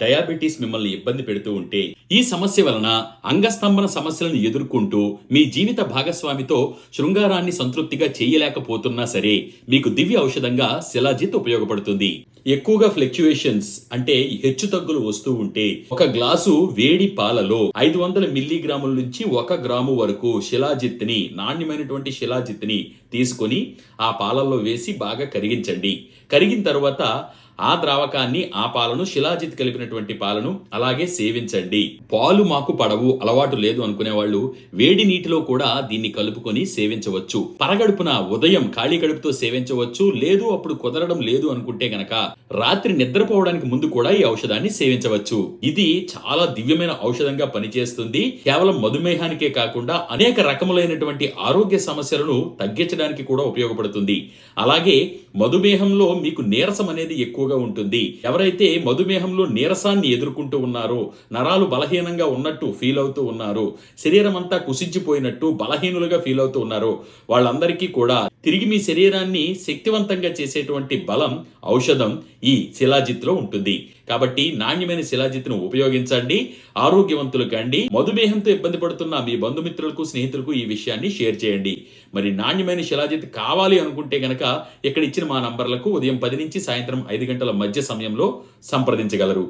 Diabetes మిమ్మల్ని ఇబ్బంది పెడుతూ ఉంటే ఈ సమస్య వలన అంగస్తంభన సమస్యలను ఎదుర్కొంటూ మీ జీవిత భాగస్వామితో శృంగారాన్ని సంతృప్తిగా చేయలేకపోతున్నా సరే మీకు దివ్య ఔషధంగా శిలాజిత్ ఉపయోగపడుతుంది. ఎక్కువగా ఫ్లక్చుయేషన్స్ అంటే హెచ్చు తగ్గులు వస్తూ ఉంటే ఒక గ్లాసు వేడి పాలలో ఐదు వందల మిల్లీగ్రాముల నుంచి ఒక గ్రాము వరకు శిలాజిత్ని నాణ్యమైనటువంటి శిలాజిత్ని తీసుకొని ఆ పాలల్లో వేసి బాగా కరిగించండి. కరిగిన తర్వాత ఆ ద్రావకాన్ని ఆ పాలను శిలాజిత్ కలిపినటువంటి పాలను అలాగే సేవించండి. పాలు మాకు పడవు అలవాటు లేదు అనుకునే వాళ్ళు వేడి నీటిలో కూడా దీన్ని కలుపుకొని సేవించవచ్చు. పరగడుపున ఉదయం ఖాళీ కడుపుతో సేవించవచ్చు లేదు అప్పుడు కుదరడం లేదు అనుకుంటే గనక రాత్రి నిద్రపోవడానికి ముందు కూడా ఈ ఔషధాన్ని సేవించవచ్చు. ఇది చాలా దివ్యమైన ఔషధంగా పనిచేస్తుంది. కేవలం మధుమేహానికే కాకుండా అనేక రకములైనటువంటి ఆరోగ్య సమస్యలను తగ్గించడానికి కూడా ఉపయోగపడుతుంది. అలాగే మధుమేహంలో మీకు నీరసం అనేది ఎక్కువగా ఉంటుంది. ఎవరైతే మధుమేహంలో నీరసాన్ని ఎదుర్కొంటూ ఉన్నారో నరాలు బలహీనంగా ఉన్నట్టు ఫీల్ అవుతూ ఉన్నారో శరీరం అంతా కుసించిపోయినట్టు బలహీనులుగా ఫీల్ అవుతూ ఉన్నారో వాళ్ళందరికీ కూడా తిరిగి మీ శరీరాన్ని శక్తివంతంగా చేసేటువంటి బలం ఔషధం ఈ శిలాజిత్లో ఉంటుంది. కాబట్టి నాణ్యమైన శిలాజిత్ను ఉపయోగించండి ఆరోగ్యవంతులు కండి మధుమేహంతో ఇబ్బంది పడుతున్న మీ బంధుమిత్రులకు స్నేహితులకు ఈ విషయాన్ని షేర్ చేయండి. మరి నాణ్యమైన శిలాజిత్ కావాలి అనుకుంటే గనక ఇక్కడ ఇచ్చిన మా నంబర్లకు ఉదయం పది నుంచి సాయంత్రం ఐదు గంటల మధ్య సమయంలో సంప్రదించగలరు.